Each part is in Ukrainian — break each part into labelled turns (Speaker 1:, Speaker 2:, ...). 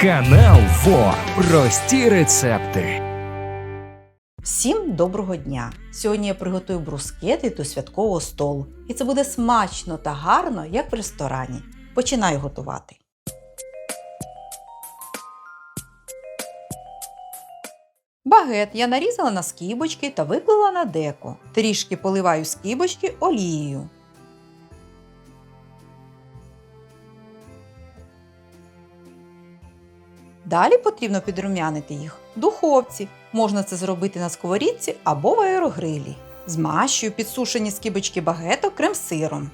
Speaker 1: Канал ФО. Прості рецепти.
Speaker 2: Всім доброго дня! Сьогодні я приготую брускети до святкового столу. І це буде смачно та гарно, як в ресторані. Починаю готувати. Багет я нарізала на скибочки та виклала на деко. Трішки поливаю скибочки олією. Далі потрібно підрумянити їх в духовці. Можна це зробити на сковорідці або в аерогрилі. Змащую підсушені скибочки багеток крем-сиром.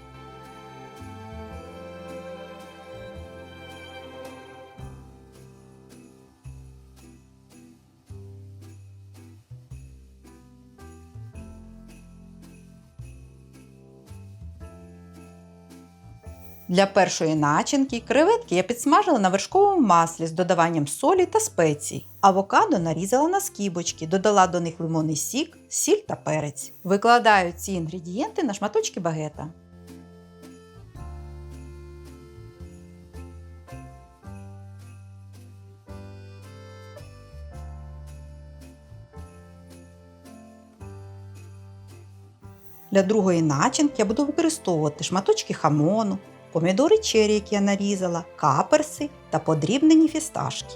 Speaker 2: Для першої начинки креветки я підсмажила на вершковому маслі з додаванням солі та спецій. Авокадо нарізала на скибочки, додала до них лимонний сік, сіль та перець. Викладаю ці інгредієнти на шматочки багета. Для другої начинки я буду використовувати шматочки хамону, помідори чері, які я нарізала, каперси та подрібнені фісташки.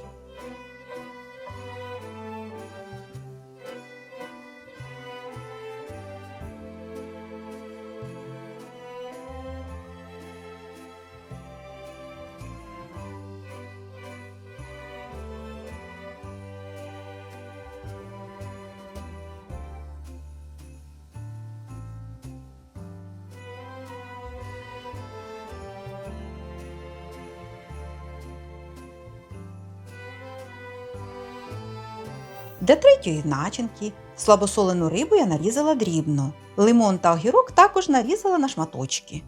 Speaker 2: Для третьої начинки слабосолену рибу я нарізала дрібно. Лимон та огірок також нарізала на шматочки.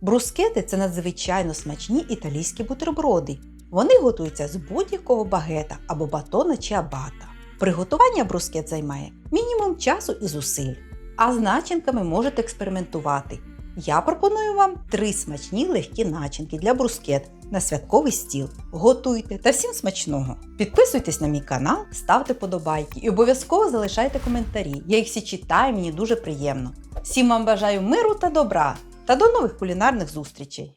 Speaker 2: Брускети це надзвичайно смачні італійські бутерброди. Вони готуються з будь-якого багета або батона чи абата. Приготування брускет займає мінімум часу і зусиль, а з начинками можете експериментувати. Я пропоную вам три смачні легкі начинки для брускет на святковий стіл. Готуйте та всім смачного! Підписуйтесь на мій канал, ставте подобайки і обов'язково залишайте коментарі. Я їх всі читаю, мені дуже приємно. Всім вам бажаю миру та добра! Та до нових кулінарних зустрічей!